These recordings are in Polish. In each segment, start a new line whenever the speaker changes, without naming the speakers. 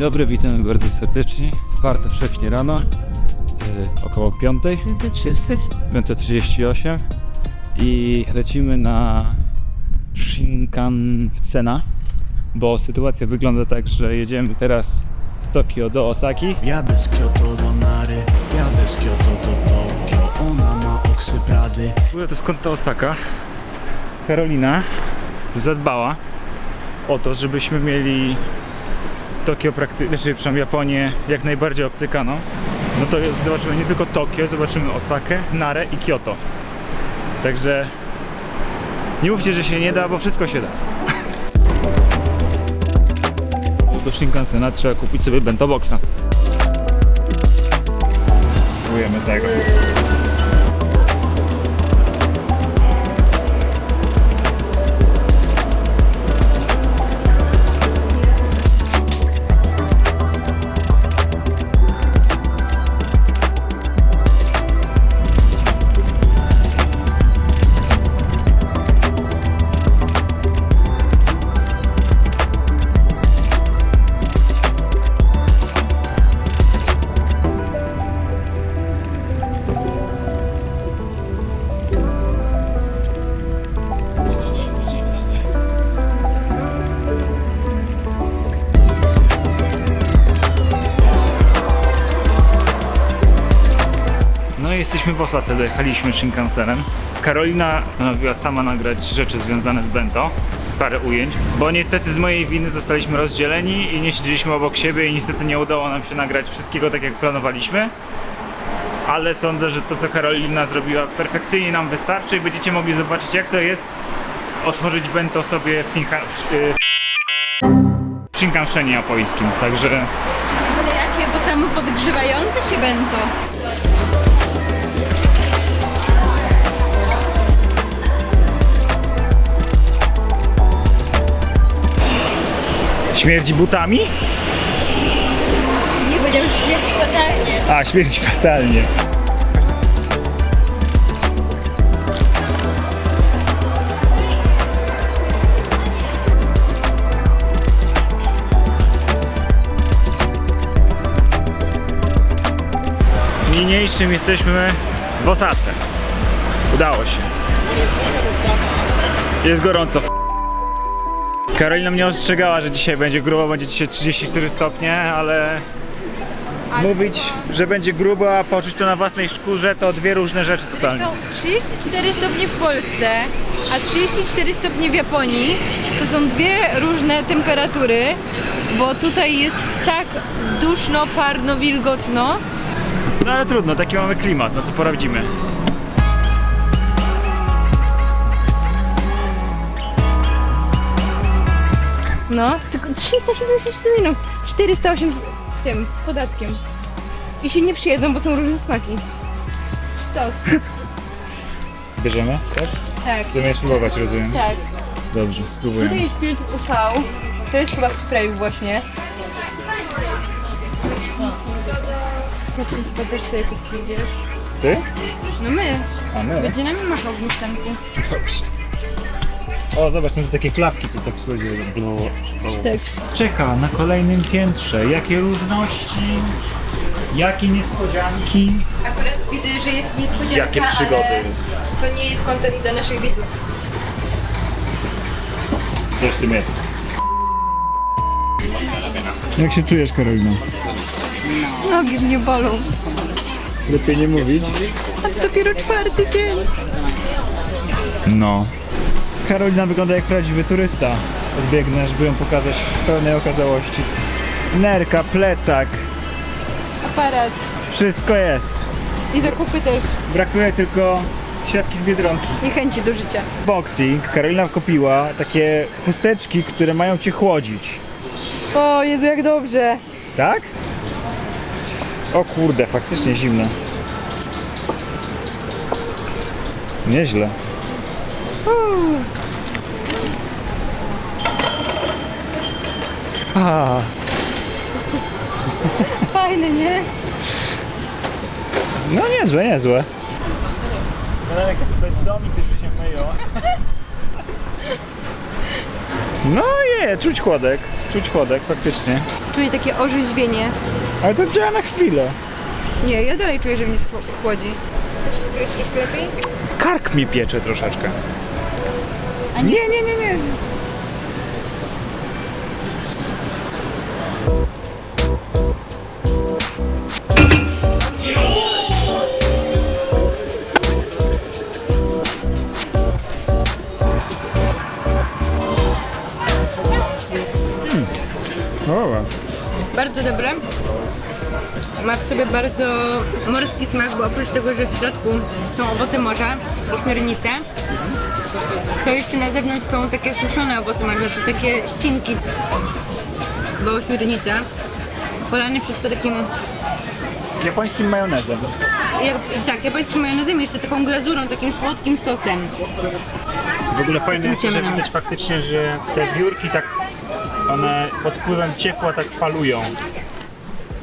dobry, witamy bardzo serdecznie. Bardzo wcześnie rano, yy, około 5, 5.38 i lecimy na Shinkansena, bo sytuacja wygląda tak, że jedziemy teraz z Tokio do Osaki.
Jadę z Kyoto do Nary, jadę z Kyoto do Tokio Ona ma oksy Prady
W ogóle to skąd ta Osaka? Karolina zadbała o to, żebyśmy mieli Tokio praktycznie, znaczy przepraszam, Japonię jak najbardziej obcykaną. No to zobaczymy nie tylko Tokio, zobaczymy Osakę, Narę i Kyoto. Także nie mówcie, że się nie da, bo wszystko się da. Do Shinkansena trzeba kupić sobie bento boxa. Spróbujemy tego. Osace, dojechaliśmy Shinkansenem. Karolina postanowiła sama nagrać rzeczy związane z Bento, parę ujęć, bo niestety z mojej winy zostaliśmy rozdzieleni i nie siedzieliśmy obok siebie i niestety nie udało nam się nagrać wszystkiego tak jak planowaliśmy. Ale sądzę, że to co Karolina zrobiła perfekcyjnie nam wystarczy i będziecie mogli zobaczyć jak to jest otworzyć Bento sobie w, Shinka, w, Shinkansenie japońskim, także...
Ale jakie, bo samo podgrzewające się bento.
Śmierdzi butami?
Nie że śmierć fatalnie.
A, śmierć fatalnie. Niniejszym jesteśmy w Osace. Udało się. Jest gorąco. Karolina mnie ostrzegała, że dzisiaj będzie grubo, będzie dzisiaj 34 stopnie, ale mówić, że będzie grubo, a poczuć to na własnej skórze, to dwie różne rzeczy totalnie.
To 34 stopnie w Polsce, a 34 stopnie w Japonii to są dwie różne temperatury, bo tutaj jest tak duszno, parno, wilgotno.
No ale trudno, taki mamy klimat, no co poradzimy.
No, tylko 374 minut, 408 z tym, z podatkiem. I się nie przyjedzą, bo są różne smaki. Sztos.
Bierzemy, tak?
Tak.
Chcemy spróbować, rozumiem.
Tak.
Dobrze, spróbujemy.
Tutaj jest filtr UV. To jest chyba w sprayu właśnie. Chyba też sobie kupił, wiesz?
Ty?
No my.
A my?
Będzie nami machał w.
Dobrze. O, zobacz, są tu takie klapki, co tak służy.
Tak.
Czeka na kolejnym piętrze. Jakie różności, jakie niespodzianki.
Akurat widzę, że jest niespodzianka,
Jakie przygody.
ale to nie jest kontent dla naszych widzów.
Coś w tym jest. Jak się czujesz, Karolina?
Nogi mnie bolą.
Lepiej nie mówić.
A to dopiero czwarty dzień.
No. Karolina wygląda jak prawdziwy turysta. Odbiegnę, żeby ją pokazać w pełnej okazałości. Nerka, plecak,
Aparat.
wszystko jest.
I zakupy też.
Brakuje tylko siatki z Biedronki.
I chęci do życia.
Boxing, Karolina kupiła takie chusteczki, które mają cię chłodzić.
O Jezu, jak dobrze.
Tak? O kurde, faktycznie zimne. Nieźle.
Uuu.
A,
Fajne, nie?
no niezłe, niezłe. No jak jest bezdomni, którzy się myją. No je, czuć chłodek, czuć chłodek, faktycznie.
Czuję takie orzeźwienie.
Ale to działa na chwilę.
Nie, ja dalej czuję, że mnie schło- chłodzi. Czujesz się lepiej?
Kark mi piecze troszeczkę.
A nie-
nie, nie, nie. nie.
Sobie bardzo morski smak, bo oprócz tego, że w środku są owoce morza, ośmiornice, to jeszcze na zewnątrz są takie suszone owoce morza, to takie ścinki, bo ośmiornica. Polane wszystko takim,
japońskim majonezem.
jak, tak, japońskim majonezem, i jeszcze taką glazurą, takim słodkim sosem.
W ogóle fajne jest, że
ciemnym.
widać faktycznie, że te wiórki tak, one pod wpływem ciepła tak falują.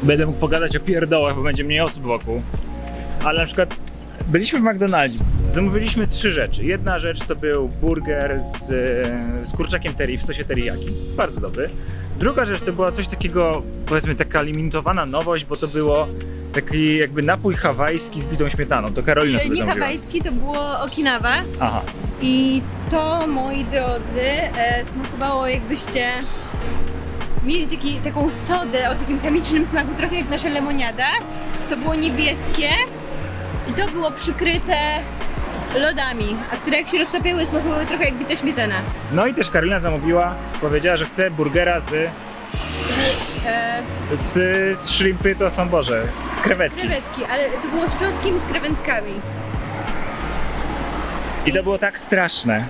Będę mógł pogadać o pierdołach, bo będzie mniej osób wokół. Ale na przykład byliśmy w McDonaldzie, zamówiliśmy trzy rzeczy. Jedna rzecz to był burger z, z kurczakiem teri w sosie teriyaki. Bardzo dobry. Druga rzecz to była coś takiego, powiedzmy taka limitowana nowość, bo to było taki jakby napój hawajski z bitą śmietaną. To Karolina sobie
Nie
zamówiła.
hawajski, to było Okinawa.
Aha.
I to, moi drodzy, e, smakowało jakbyście mieli taki, taką sodę o takim chemicznym smaku, trochę jak nasza lemoniada. To było niebieskie i to było przykryte lodami, a które jak się roztapiały, smakowały trochę jak bita śmietana.
No i też Karolina zamówiła, powiedziała, że chce burgera z,
E,
z shrimpy, to są Boże, krewetki.
krewetki, ale to było z cząstkiem i z krewetkami.
I to było tak straszne.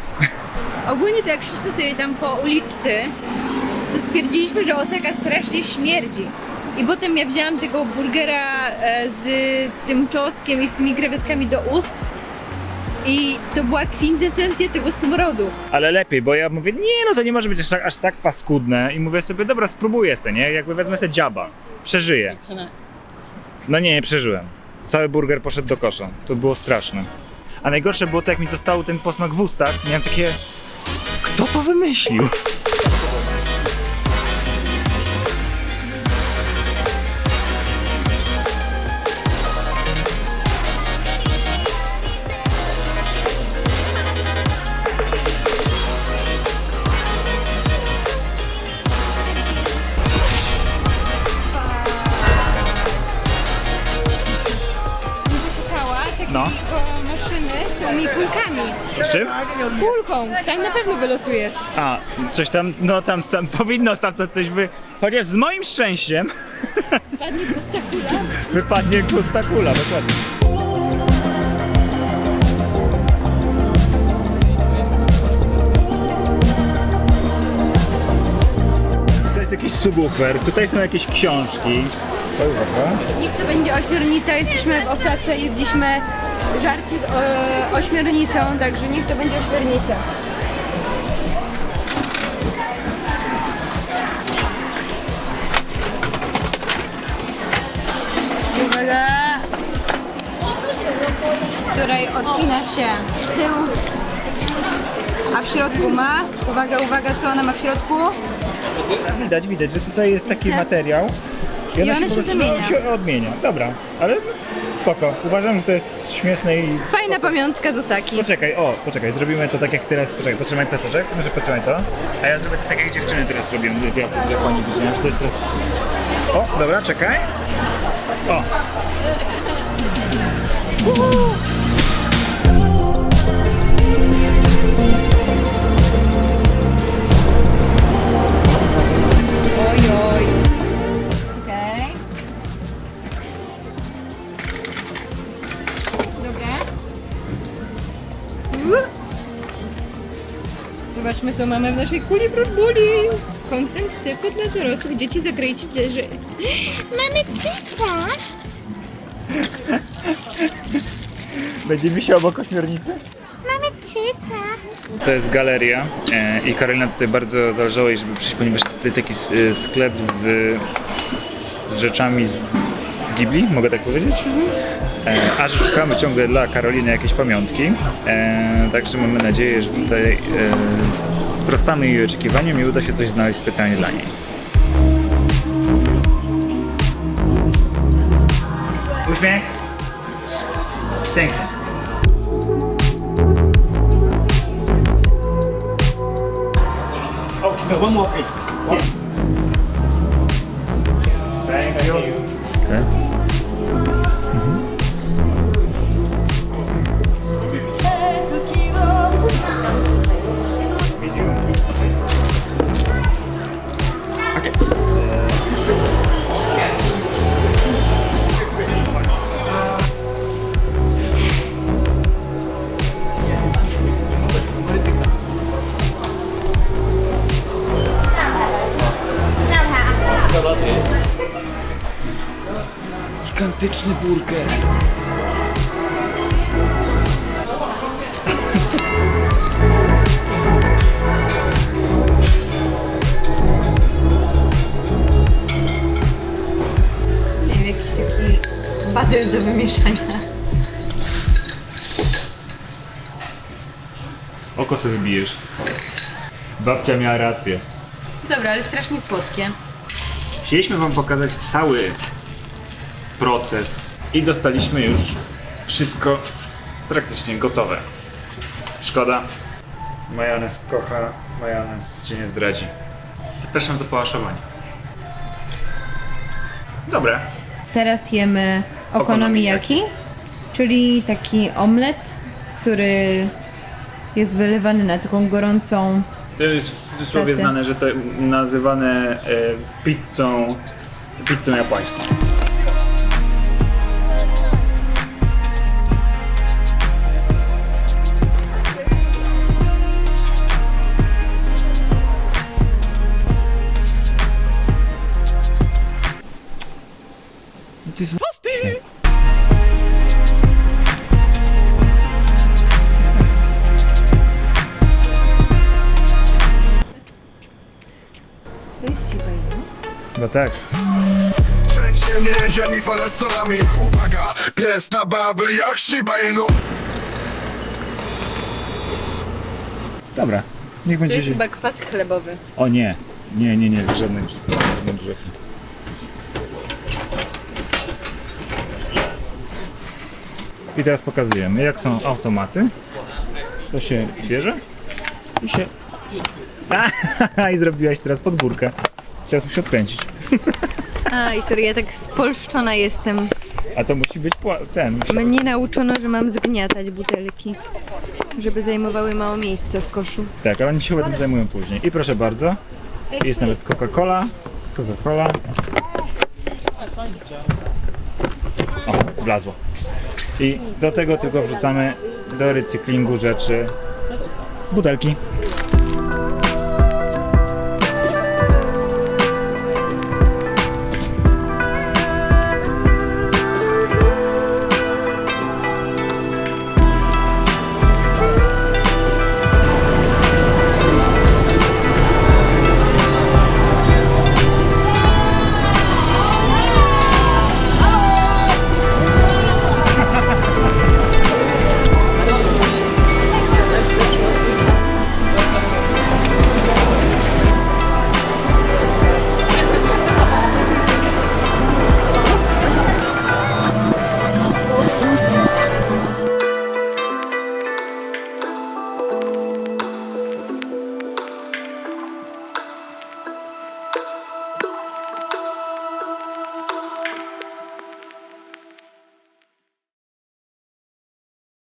Ogólnie to jak szliśmy sobie tam po uliczce, to stwierdziliśmy, że Osaka strasznie śmierdzi. I potem ja wzięłam tego burgera e, z tym czosnkiem i z tymi krewetkami do ust. I to była kwintesencja tego smrodu.
Ale lepiej, bo ja mówię, nie no to nie może być aż tak, aż tak paskudne. I mówię sobie, dobra, spróbuję se, nie? Jakby wezmę se dziaba. Przeżyję. No nie, nie przeżyłem. Cały burger poszedł do kosza. To było straszne. A najgorsze było to, jak mi został ten posmak w ustach. Miałem takie, kto to wymyślił?
Z
czym?
Kulką, tam na pewno wylosujesz.
A, coś tam, no tam, tam powinno stamtąd coś wy... Chociaż z moim szczęściem
Padnie pusta kula.
wypadnie pusta kula, dokładnie. To jest jakiś subwoofer, tutaj są jakieś książki.
Niech to będzie ośmiornica, jesteśmy w Osace, jedliśmy żarcie z e, ośmiornicą, także niech to będzie ośmiornica. Uwaga! Której odpina się tył, a w środku ma, uwaga, uwaga, co ona ma w środku?
Widać, widać, że tutaj jest taki materiał.
I ona
po
się
prostu
zamienia.
się odmienia. Dobra, ale spoko. Uważam, że to jest śmieszne i
Fajna pamiątka z Osaki.
Poczekaj, o, poczekaj, zrobimy to tak jak teraz. Poczekaj, potrzymaj peseczek, może potrzymaj to. A ja zrobię to tak jak dziewczyny teraz robią w, w Japonii, widziałem, że to jest trochę... O, dobra, czekaj. O!
Oj, co mamy w naszej kuli wróżbuli. Content tylko dla dorosłych. Dzieci zakręcić, że... Mamy cyca!
Będzie mi się obok ośmiornicy?
Mamy cyca!
To jest galeria e, i Karolina tutaj bardzo zależało jej, żeby przyjść, ponieważ tutaj taki s- e, sklep z, z rzeczami z, z Ghibli, mogę tak powiedzieć? A że szukamy ciągle dla Karoliny jakieś pamiątki, e, także mamy nadzieję, że tutaj e, sprostamy jej oczekiwaniom i uda się coś znaleźć specjalnie dla niej. Uśmiech. Pięknie. Okay, one more please. Thank you. Okay. Gigantyczny burger.
Wiem, jakiś taki badyl do wymieszania.
Oko sobie wybijesz. Babcia miała rację.
Dobra, ale strasznie słodkie.
Chcieliśmy Wam pokazać cały proces i dostaliśmy już wszystko praktycznie gotowe. Szkoda. Majonez kocha, majonez Cię nie zdradzi. Zapraszam do pałaszowania. Dobre.
Teraz jemy okonomiyaki, czyli taki omlet, który jest wylewany na taką gorącą
To jest w cudzysłowie znane, że to nazywane e, pizzą, pizzą japońską. Tak.
Trzęsienie ziemi faleczorami Uwaga, pies na baby jak Shiba Inu
Dobra. Niech
To
będzie.
jest chyba kwas chlebowy.
O nie, nie, nie, nie, żadne, żadne grzechy. I teraz pokazujemy, jak są automaty. To się bierze i się... A, I zrobiłaś teraz pod górkę. Teraz musi odkręcić.
A, i sorry, ja tak spolszczona jestem.
A to musi być pła- ten.
Mnie nauczono, że mam zgniatać butelki, żeby zajmowały mało miejsca w koszu.
Tak, ale oni się chyba tym zajmują później. I proszę bardzo, jest nawet Coca-Cola. Coca-Cola. O, wlazło. I do tego tylko wrzucamy do recyklingu rzeczy butelki.